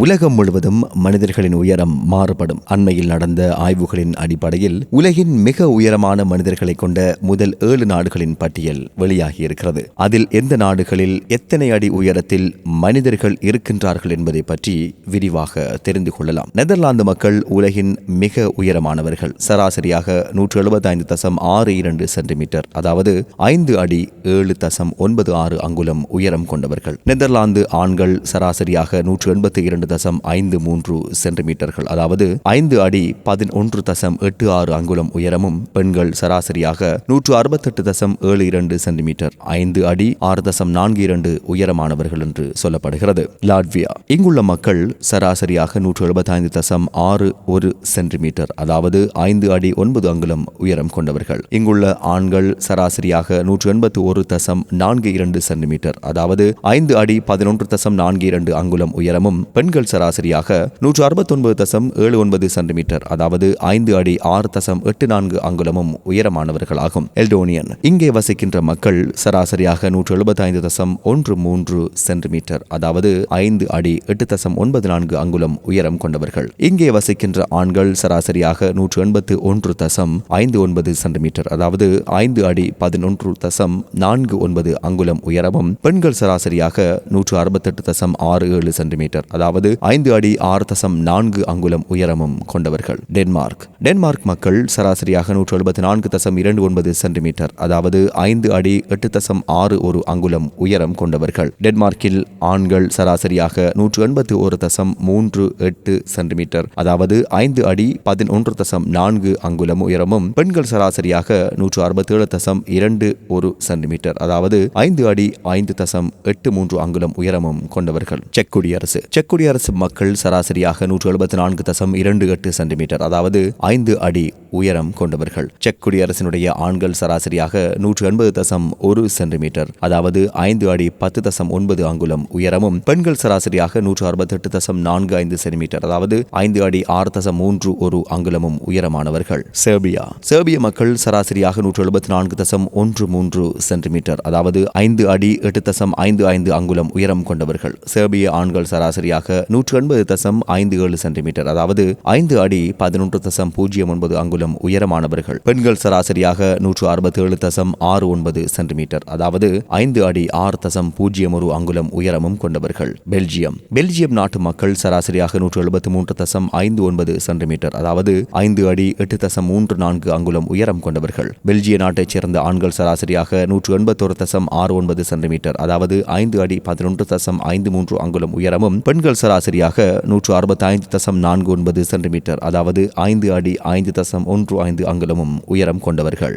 உலகம் முழுவதும் மனிதர்களின் உயரம் மாறுபடும். அண்மையில் நடந்த ஆய்வுகளின் அடிப்படையில் உலகின் மிக உயரமான மனிதர்களை கொண்ட முதல் ஏழு நாடுகளின் பட்டியல் வெளியாகியிருக்கிறது. அதில் எந்த நாடுகளில் எத்தனை அடி உயரத்தில் மனிதர்கள் இருக்கின்றார்கள் என்பதை பற்றி விரிவாக தெரிந்து கொள்ளலாம். நெதர்லாந்து மக்கள் உலகின் மிக உயரமானவர்கள். சராசரியாக நூற்று எழுபத்தைந்து தசம் ஆறு இரண்டு சென்டிமீட்டர் அதாவது ஐந்து அடி ஏழு தசம் ஒன்பது ஆறு அங்குலம் உயரம் கொண்டவர்கள். நெதர்லாந்து ஆண்கள் சராசரியாக நூற்று எண்பத்தி இரண்டு தசம் ஐந்து மூன்று சென்டிமீட்டர்கள். அதாவது ஐந்து அடி பதினொன்று தசம் எட்டு ஆறு அங்குலம் உயரமும் பெண்கள் சராசரியாக நூற்று அறுபத்தெட்டு தசம் ஏழு இரண்டு சென்டிமீட்டர். ஐந்து அடி ஆறு தசம் நான்கு இரண்டு உயரமானவர்கள் என்று சொல்லப்படுகிறது. லாட்வியா. இங்குள்ள மக்கள் சராசரியாக நூற்று எழுபத்தைந்து தசம் ஆறு ஒரு சென்டிமீட்டர். அதாவது ஐந்து அடி ஒன்பது அங்குலம் உயரம் கொண்டவர்கள். இங்குள்ள ஆண்கள் சராசரியாக நூற்று எண்பத்தி ஒரு தசம் நான்கு இரண்டு சென்டிமீட்டர். அதாவது ஐந்து அடி பதினொன்று தசம் நான்கு இரண்டு அங்குலம் உயரமும் பெண்கள் சராசரியாக நூற்று அறுபத்தொன்பது தசம் ஏழு ஒன்பது சென்டிமீட்டர் அதாவது ஐந்து அடி ஆறு தசம் எட்டு நான்கு அங்குலமும் உயரமானவர்களாகும். எல்டோனியன். இங்கே வசிக்கின்ற மக்கள் சராசரியாக நூற்று எழுபத்தைந்து தசம் ஒன்று மூன்று சென்டிமீட்டர் அதாவது ஐந்து அடி எட்டு தசம் ஒன்பது நான்கு அங்குலம் உயரம் கொண்டவர்கள். இங்கே வசிக்கின்ற ஆண்கள் சராசரியாக நூற்று எண்பத்து ஒன்று தசம் ஐந்து ஒன்பது சென்டிமீட்டர் அதாவது ஐந்து அடி பதினொன்று தசம் நான்கு ஒன்பது அங்குலம் உயரமும் பெண்கள் சராசரியாக நூற்று அறுபத்தெட்டு தசம் ஆறு ஏழு சென்டிமீட்டர் அதாவது அதாவது ஐந்து அடி ஆறு தசம் நான்கு அங்குலம் உயரமும் கொண்டவர்கள். டென்மார்க். டென்மார்க் மக்கள் சராசரியாக நூற்று எழுபத்தி நான்கு தசம் இரண்டு ஒன்பது சென்டிமீட்டர் அதாவது ஐந்து அடி எட்டு தசம் ஆறு ஒரு அங்குலம் உயரம் கொண்டவர்கள். டென்மார்க்கில் ஆண்கள் சராசரியாக நூற்று எண்பத்தி ஒரு தசம் மூன்று எட்டு சென்டிமீட்டர் அதாவது ஐந்து அடி பதினொன்று தசம் நான்கு அங்குலம் உயரமும் பெண்கள் சராசரியாக நூற்று அறுபத்தேழு தசம் இரண்டு ஒரு சென்டிமீட்டர் அதாவது ஐந்து அடி ஐந்து தசம் எட்டு மூன்று அங்குலம் உயரமும் கொண்டவர்கள். செக் குடியரசு. செக் குடியரசு மக்கள் சராசரியாக நூற்று எழுபத்தி நான்கு தசம் இரண்டு எட்டு சென்டிமீட்டர் அதாவது ஐந்து அடி உயரம் கொண்டவர்கள். செக் குடியரசினுடைய ஆண்கள் சராசரியாக நூற்று எண்பது தசம் ஒரு சென்டிமீட்டர். அதாவது ஐந்து அடி பத்து தசம் ஒன்பது அங்குலம் உயரமும் பெண்கள் சராசரியாக நூற்று அறுபத்தெட்டு தசம் நான்கு ஐந்து சென்டிமீட்டர். அதாவது ஐந்து அடி ஆறு தசம் மூன்று ஒரு அங்குலமும் உயரமானவர்கள். செர்பியா. செர்பிய மக்கள் சராசரியாக நூற்று எழுபத்தி நான்கு தசம் ஒன்று மூன்று சென்டிமீட்டர். அதாவது ஐந்து அடி எட்டு தசம் ஐந்து ஐந்து அங்குலம் உயரம் கொண்டவர்கள். செர்பிய ஆண்கள் சராசரியாக நூற்று எண்பது தசம் ஐந்து ஏழு சென்டிமீட்டர். அதாவது ஐந்து அடி பதினொன்று தசம் பூஜ்ஜியம் ஒன்பது அங்குலம் உயரமானவர்கள். பெண்கள் சராசரியாக நூற்று அறுபத்தி ஏழு தசம் ஆறு ஒன்பது சென்டிமீட்டர். அதாவது ஐந்து அடி ஆறு தசம் பூஜ்ஜியம் ஒரு அங்குலம் உயரமும் கொண்டவர்கள். பெல்ஜியம். பெல்ஜியம் நாட்டு மக்கள் சராசரியாக நூற்று எழுபத்தி மூன்று தசம் ஐந்து ஒன்பது சென்டிமீட்டர். அதாவது ஐந்து அடி எட்டு தசம் மூன்று நான்கு அங்குலம் உயரம் கொண்டவர்கள். பெல்ஜிய நாட்டைச் சேர்ந்த ஆண்கள் சராசரியாக நூற்று எண்பத்தோரு தசம் ஆறு ஒன்பது சென்டிமீட்டர். அதாவது ஐந்து அடி பதினொன்று தசம் ஐந்து மூன்று அங்குலம் உயரமும் பெண்கள் சராசரியாக நூற்று அறுபத்தி ஐந்து தசம் நான்கு ஒன்பது சென்டிமீட்டர். அதாவது ஐந்து அடி ஐந்து தசம் ஒன்று ஐந்து அங்குலமும் உயரம் கொண்டவர்கள்.